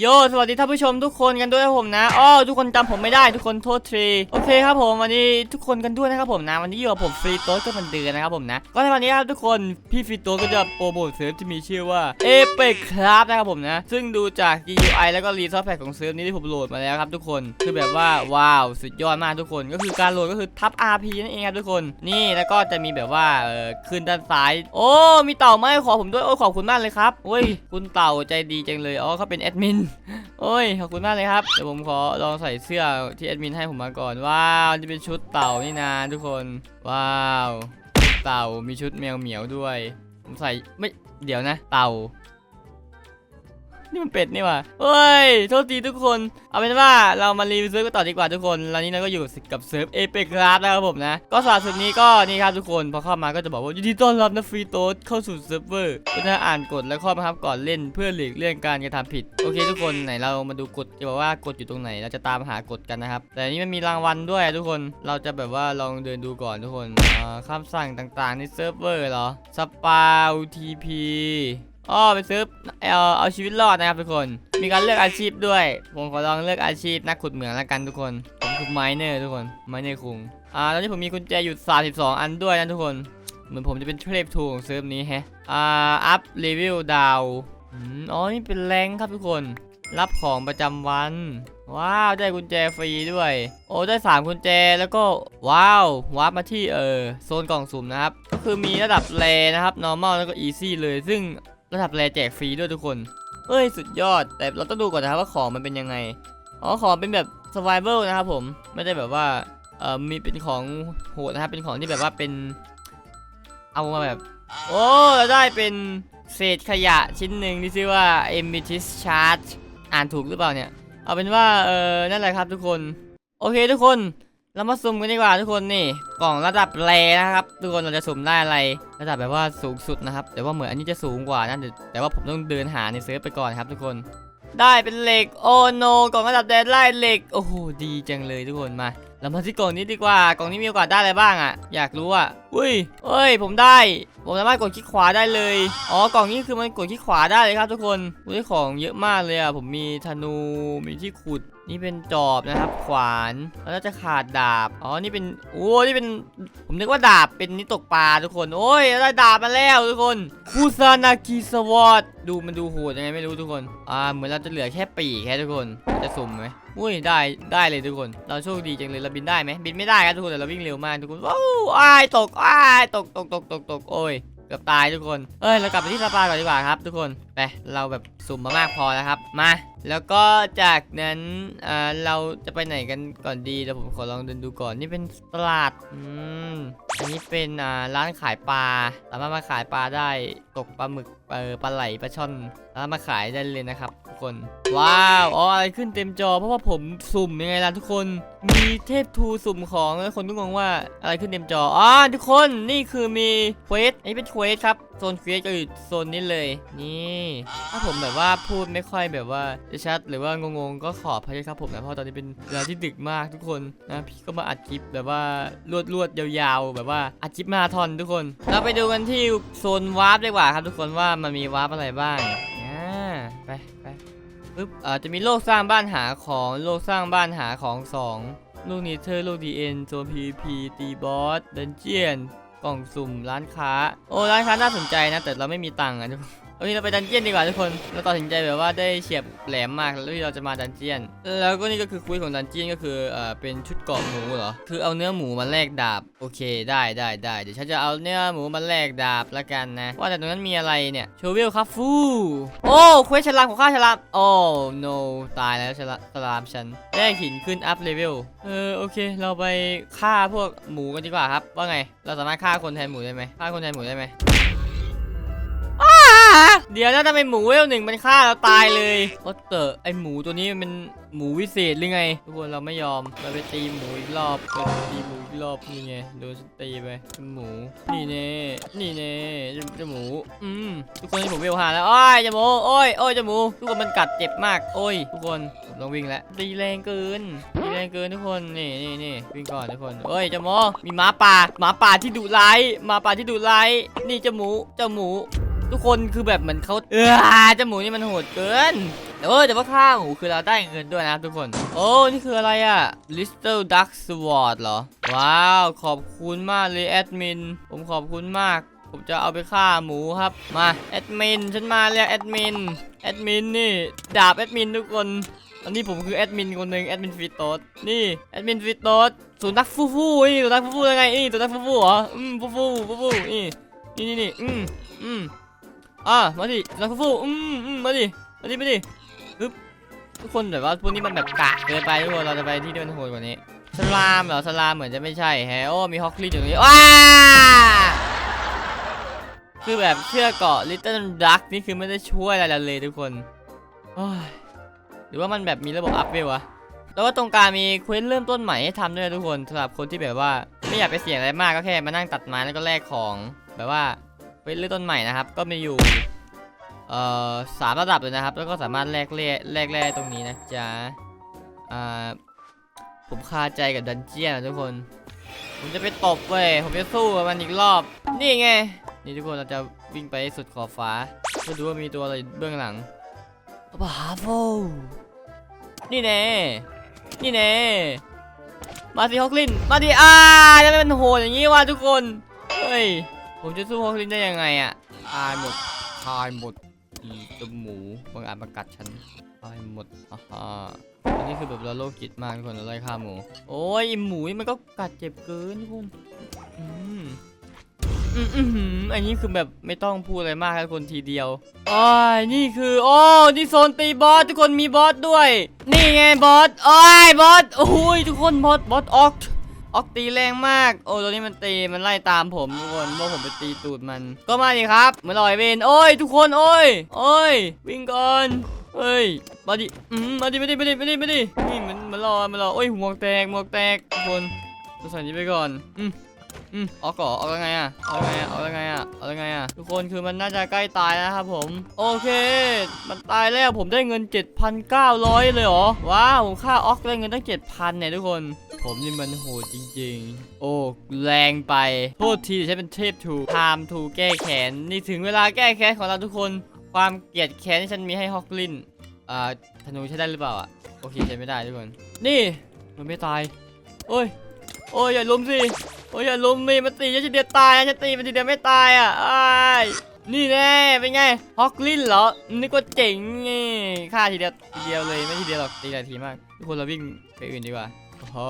โยสวัสดีท่านผู้ชมทุกคนกันด้วยครับผมนะอ้อทุกคนจำผมไม่ได้ทุกคนโทษทีโอเคครับผมวันนี้ทุกคนกันด้วยนะครับผมนะ วันนี้อยู่กับผมฟรีโต้ก็มันเดือนนะครับผมนะ ก็ในวันนี้ครับทุกคนพี่ฟรีโต้ก็จะโปรโมทเซิร์ฟที่มีชื่อว่าเอเปกครับนะครับผมนะ ซึ่งดูจาก GUI แล้วก็รีซอสแพ็กของเซิร์ฟนี้ที่ผมโหลดมาแล้วครับทุกคนคือแบบว่าว้าวสุดยอดมากทุกคน ก็คือการโหลดก็คือทับ RP นั่นเองครับทุกคนนี่แล้วก็จะมีแบบว่าเออขึ้นด้านซ้าย โอ้มีเต่ามาให้ขอผมด้วยโอ้ขอบคุณมากเลยครับโอ้ยคุณเต่าใจดีจังเลยอ๋อเขาเป็นแอดมินโอ้ยขอบคุณมากเลยครับเดี๋ยวผมขอลองใส่เสื้อที่แอดมินให้ผมมาก่อนว้าวนี่เป็นชุดเต่านี่นาทุกคนว้าวเต่ามีชุดแมวเหมียวด้วย ผมใส่ไม่เดี๋ยวนะ เต่า นี่มันเป็ดนี่ว่ะเฮ้ย โทษทีทุกคน เอาเป็นว่าเรามารีวิวเซิร์ฟกันต่อดีกว่าทุกคนแล้วนี้เราก็อยู่กับเซิร์ฟเอเปกครับนะครับผมนะ ก็สำหรับเซิร์ฟนี้ก็นี่ครับทุกคน พอเข้ามาก็จะบอกว่ายินดีต้อนรับนะฟรีโต้เข้าสู่เซิร์ฟเวอร์ก็จะอ่านกฎและข้อบังคับก่อนเล่นเพื่อหลีกเลี่ยงการกระทำผิด โอเคทุกคนไหนเรามาดูกฎจะบอกว่ากฎอยู่ตรงไหน เราจะตามหากฎกันนะครับ แต่นี้มันมีรางวัลด้วยทุกคน เราจะแบบว่าลองเดินดูก่อนทุกคนอ่าคำสั่งต่างๆในเซิร์ฟเวอร์เหรอสปาวทีพี อ๋อเป็นเซิร์ฟเอาเอาชีวิตรอดนะครับทุกคน มีการเลือกอาชีพด้วย ผมขอลองเลือกอาชีพนักขุดเหมืองแล้วกันทุกคน ผมคือไมเนอร์ทุกคน ไมเนอร์คุง อ่า ตอนนี้ผมมีกุญแจอยู่ 32 อันด้วยนะทุกคน เหมือนผมจะเป็นเทพทูของเซิร์ฟนี้แฮะ อ่า อัพเลเวลดาวอ๋อ นี่เป็นแรงครับทุกคน รับของประจำวัน ว้าว ได้กุญแจฟรีด้วย โอ้ ได้ 3 กุญแจ แล้วก็ ว้าว วาร์ปมาที่เออโซนกล่องสุ่มนะครับ ก็คือมีระดับแรนะครับ normal แล้วก็ easy เลย ซึ่ง ระดับแรแจกฟรีด้วยทุกคนเอ้ยสุดยอด แต่เราต้องดูก่อนนะครับว่าของมันเป็นยังไง อ๋อของเป็นแบบ survival นะครับผม ไม่ได้แบบว่า เอ่อ มีเป็นของโหดนะครับ เป็นของที่แบบว่าเป็น เอามาแบบ โอ้ เราได้เป็นเศษขยะชิ้นหนึ่งที่ชื่อว่า m b t i s Charge อ่านถูกหรือเปล่าเนี่ย เอาเป็นว่า เออนั่นแหละครับทุกคน โอเคทุกคน เรามาสุ่มกันดีกว่าทุกคนนี่กล่องระดับแรนะครับ ทุกคนเราจะสุ่มได้อะไร ระดับแบบว่าสูงสุดนะครับ แต่ว่าเหมือนอันนี้จะสูงกว่านะแต่แต่ว่าผมต้องเดินหาในเซิร์ฟไปก่อนครับ ทุกคน ได้เป็นเหล็กโอ้โนกล่องระดับแดนไล่เหล็กโอ้โหดีจังเลยทุกคนมาเรามาที่กล่องนี้ดีกว่ากล่องนี้มีโอกาสได้อะไรบ้างอะ อยากรู้อะอุ้ยเอ้ย ผมได้ ผมสามารถกดคลิกขวาได้เลยอ๋อกล่องนี้คือมันกดคลิกขวาได้เลยครับ ทุกคนอุ้ยของเยอะมากเลยอะผมมีธนูมีที่ขุด นี่เป็นจอบนะครับ ขวานแล้วจะขาดดาบ อ๋อ นี่เป็น โอ้นี่เป็น ผมนึกว่าดาบเป็นนี่ตกปลาทุกคน โอ้ยได้ดาบมาแล้วทุกคนคูซานากิสวอตดูมันดูโหดยังไงไม่รู้ทุกคน อ่า เหมือนเราจะเหลือแค่ปีกแค่ทุกคน จะสุ่มไหมอุ้ย ได้ ได้เลยทุกคน เราโชคดีจังเลย เราบินได้ไหม บินไม่ได้ครับทุกคน แต่เราวิ่งเร็วมากทุกคน ว้าวอ้ายตกอ้ายตก ตก ตก ตก ตก โอ้ยเกือบตายทุกคน เอ้ย เรากลับไปที่สปาก่อนดีกว่าครับทุกคน ไป เราแบบสุ่มมามากพอแล้วครับ มา แล้วก็จากนั้นอ่าเราจะไปไหนกันก่อนดีเดี๋ยวผมขอลองเดินดูก่อนนี่เป็นตลาด อืม อันนี้เป็นอ่าร้านขายปลาสามารถมาขายปลาได้ตกปลาหมึกเออปลาไหลปลาช่อนสามารถมาขายได้เลยนะครับ ทุกคน ว้าวอ๋ออะไรขึ้นเต็มจอ เพราะว่าผมสุ่มยังไงล่ะทุกคน มีเทพทูสุ่มของแล้วคนก็งงว่าอะไรขึ้นเต็มจออ๋อทุกคนนี่คือมีเควสอันนี้เป็นเควสครับโซนเควสก็อยู่โซนนี้เลย นี่ถ้าผมแบบว่าพูดไม่ค่อยแบบว่าชัดหรือว่างงๆก็ขออภัยครับผมนะเพราะตอนนี้เป็นเวลาที่ดึกมากทุกคนนะพี่ก็มาอัดคลิปแบบว่ารวดๆยาวๆแบบว่าอาจิปมาราธอนทุกคน เราไปดูกันที่โซนวาร์ปดีกว่าครับทุกคนว่ามันมีวาร์ปอะไรบ้างอ่าไปไปปึ๊บเอ่อจะมีโลกสร้างบ้านหาของโลกสร้างบ้านหาของสองลูกนีเธอร์ลูกดีเอ็นโซนพีพีตีบอสดันเจียนกล่องสุ่มร้านค้า โอ้ร้านค้าน่าสนใจนะ แต่เราไม่มีตังค์อะทุกคน วันนี้เราไปดันเจียนดีกว่าทุกคน เราตัดสินใจแบบว่าได้เฉียบแหลมมากแล้วที่เราจะมาดันเจียน แล้วก็นี่ก็คือคุยของดันเจียนก็คือเอ่อเป็นชุดเกาะหมูเหรอ คือเอาเนื้อหมูมาแลกดาบ โอเคได้ได้ได้เดี๋ยวฉันจะเอาเนื้อหมูมาแลกดาบละกันนะ ว่าแต่ตรงนั้นมีอะไรเนี่ยโชเวลครับฟูโอ้เควสฉลามของข้าฉลามโอ้ no ตายแล้วฉลามฉลามฉันแลกหินขึ้นอัพเลเวล เออโอเค เราไปฆ่าพวกหมูกันดีกว่าครับ ว่าไง เราสามารถฆ่าคนแทนหมูได้ไหมฆ่าคนแทนหมูได้ไหม เดี๋ยวนะทำไมหมูเวลหนึ่งมันฆ่าเราตายเลยว่าเตอไอหมูตัวนี้มันเป็นหมูวิเศษหรือไง ทุกคนเราไม่ยอมเราไปตีหมูอีกรอบเราไปตีหมูอีกรอบนี่ไงโดนฉันตีไปเป็นหมู นี่เน่นี่เน่เจะหมูอืมทุกคนผมเวลหาแล้วโอ้ยเจะหมูโอ้ยโอ้ยเจะหมู ทุกคนมันกัดเจ็บมาก โอ้ย ทุกคนผมต้องวิ่งแล้วตีแรงเกินตีแรงเกินทุกคนนี่นี่นี่วิ่งก่อนทุกคนโอ้ยเจะหมูมีหมาป่าหมาป่าที่ดุร้ายหมาป่าที่ดุร้ายนี่เจ้าหมูเจ้าหมู ทุกคนคือแบบเหมือนเขาเออจมูกนี่มันโหดเกินแต่ว่าแต่ว่าค่าหมูคือเราได้เงินด้วยนะทุกคน โอ้นี่คืออะไรอะ Little Duck Sword เหรอ ว้าว ขอบคุณมากเลยแอดมิน ผมขอบคุณมาก ผมจะเอาไปฆ่าหมูครับ มาแอดมิน ฉันมาแล้วแอดมิน แอดมินนี่ดาบแอดมินทุกคนตอนนี้ผมคือแอดมินคนหนึ่งแอดมินฟีโตสนี่แอดมินฟีโตสสุนัขฟูฟูนี่สุนัขฟูฟูยังไงนี่สุนัขฟูฟูเหรอ อืมฟูฟูฟูฟูอีนี่นี่นี่อืมอืม อะมาดิสุนัขฟูฟูอืมอืมมาดิมาดิมาดิปึ๊บทุกคนแบบว่าพวกนี้มันแบบกะเกินไปทุกคนเราจะไปที่ที่มันโหดกว่านี้สลามเหรอสลามเหมือนจะไม่ใช่แฮโอมีฮอกลีอยู่ตรงนี้ว้าคือแบบเชื่อเกาะ Little Duck นี่คือไม่ได้ช่วยอะไรเลยทุกคนหรือว่ามันแบบมีระบบอัพเวลวะแล้วก็ตรงกลางมีเควสเริ่มต้นใหม่ให้ทำด้วยนะทุกคนสำหรับคนที่แบบว่า ไม่อยากไปเสี่ยงอะไรมากก็แค่มานั่งตัดไม้แล้วก็แลกของแบบว่า เควสเริ่มต้นใหม่นะครับ ก็มีอยู่เอ่อสามระดับเลยนะครับ แล้วก็สามารถแลกเล่แลกแร่ตรงนี้นะจ๊ะอ่าผมคาใจกับดันเจียนทุกคน ผมจะไปตบเว้ยผมจะสู้กับมันอีกรอบ นี่ไง นี่ทุกคนเราจะวิ่งไปสุดขอบฟ้าเพื่อดูว่ามีตัวอะไรเบื้องหลังบาโฟนี่แน่นี่แน่มาสิฮอกลิน มาดิอ่าทำไมมันโหดอย่างนี้วะทุกคน เฮ้ย ผมจะสู้ฮอกลินได้ยังไงอะตายหมดตายหมดอีตัวหมูบางอาจมากัดฉันตายหมดอ่าฮะอันนี้คือแบบเราโลกจิตมากทุกคนเราไล่ฆ่าหมู โอ้ยหมูนี่มันก็กัดเจ็บเกินทุกคนอืมอืมอืมอืมอันนี้คือแบบไม่ต้องพูดอะไรมากครับทุกคนทีเดียวโอ้ยนี่คือโอ้นี่โซนตีบอสทุกคนมีบอสด้วย นี่ไงบอสโอ้ยบอสโอ้ยทุกคนบอสบอสออก ออกตีแรงมาก โอ้ตัวนี้มันตีมันไล่ตามผมทุกคนเพราะผมไปตีตูดมัน ก็มาดิครับมาลอยเวนโอ้ย ทุกคนโอ้ยโอ้ย วิ่งก่อนเฮ้ยมาดิอืมมาดิมาดิมาดิมาดิมาดินี่มันมารอมารอโอ้ยหมวกแตกหมวกแตกทุกคนเราใส่นี้ไปก่อนอืม อืมออกก่อออกยังไงอะออกยังไงอะออกยังไงอะออกยังไงอะทุกคนคือมันน่าจะใกล้ตายแล้วครับผม โอเค มันตายแล้วผมได้เงิน 7,900 เลยเหรอ ว้าวผมค่าออกได้เงินตั้ง 7,000เนี่ยทุกคน ผมนี่มันโหดจริง ๆ โอ้แรงไป โทษทีใช้เป็นเทพทูไทม์ทูแก้แค้นนี่ถึงเวลาแก้แค้นของเราทุกคน ความเกลียดแค้นที่ฉันมีให้ฮอกลินอ่าธนูใช้ได้หรือเปล่าอะโอเคใช้ไม่ได้ทุกคน นี่มันไม่ตายโอ้ยโอ้ยอย่าลุมสิ โอ้ยอย่าลุมมีมันตีฉันทีเดียวตายนะฉันตีมันทีเดียวไม่ตายอะอ้นี่แน่เป็นไงฮอกลินเหรอนึกว่าเจ๋งไงฆ่าทีเดียวทีเดียวเลยไม่ทีเดียวหรอกตีหลายทีมากทุกคนเราวิ่งไปอื่นดีกว่าโอ้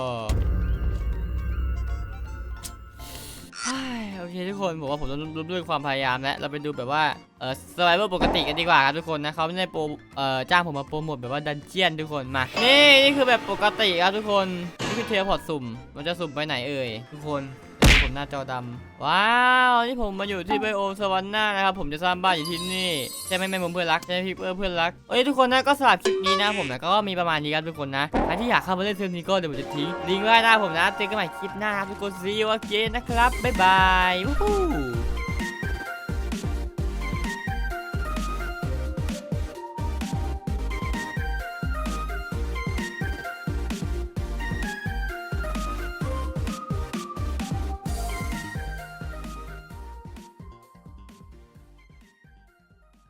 โหเฮ้ยโอเคทุกคนผมว่าผมต้องร่วมด้วยความพยายามแล้วเราไปดูแบบว่าเออสไลเวอร์ปกติกันดีกว่าครับทุกคนนะเขาไม่ได้โปรเอ่อจ้างผมมาโปรโมทแบบว่าดันเจียนทุกคนมานี่นี่คือแบบปกติครับทุกคนนี่คือเทเลพอร์ตสุ่มมันจะสุ่มไปไหนเอ่ยทุกคน หน้าจอดำว้าวนี่ผมมาอยู่ที่ไบโอมสวรรค์หน้านะครับผมจะสร้างบ้านอยู่ที่นี่ใช่ไหมแม่ผมเพื่อนรักใช่ไหมพี่เพื่อนเพื่อนรักเอ้ยทุกคนนะก็สำหรับคลิปนี้นะผมนะก็มีประมาณนี้ครับทุกคนนะใครที่อยากเข้ามาเล่นเซิร์ฟนี้ก็เดี๋ยวผมจะทิ้งลิงก์ไว้หน้าผมนะเจอกันใหม่คลิปหน้าครับทุกคนซีโอเคนะครับบ๊ายบายวู้